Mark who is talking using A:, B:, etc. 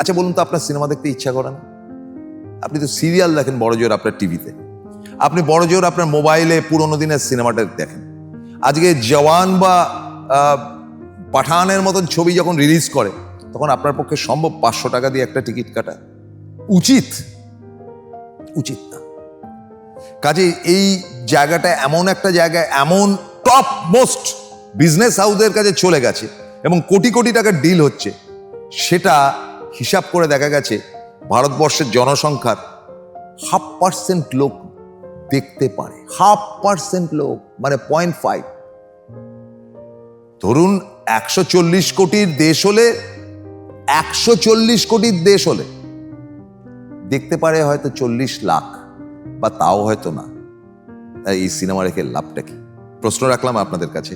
A: আচ্ছা বলুন তো, আপনার সিনেমা দেখতে ইচ্ছা করে না? আপনি তো সিরিয়াল দেখেন বড় জোর আপনার টিভিতে। আপনি বড় জোর আপনার মোবাইলে পুরোনো দিনের সিনেমাটা দেখেন। আজকে জওয়ান বা পাঠানের মতন ছবি যখন রিলিজ করে, তখন আপনার পক্ষে সম্ভব পাঁচশো টাকা দিয়ে একটা টিকিট কাটা। উচিত? উচিত না। কাজে এই জায়গাটা এমন একটা জায়গা, এমন টপ মোস্ট বিজনেস হাউসের কাছে চলে গেছে এবং কোটি কোটি টাকার ডিল হচ্ছে, সেটা হিসাব করে দেখা গেছে, ভারতবর্ষের জনসংখ্যার হাফ পার্সেন্ট লোক দেখতে পারে, হাফ পার্সেন্ট লোক মানে পয়েন্ট ফাইভ। ধরুন একশো চল্লিশ কোটির দেশ হলে, একশো চল্লিশ কোটির দেশ হলে দেখতে পারে হয়তো চল্লিশ লাখ, বা তাও হয়তো না। এই সিনেমা রেখে লাভটা কি? প্রশ্ন রাখলাম আপনাদের কাছে।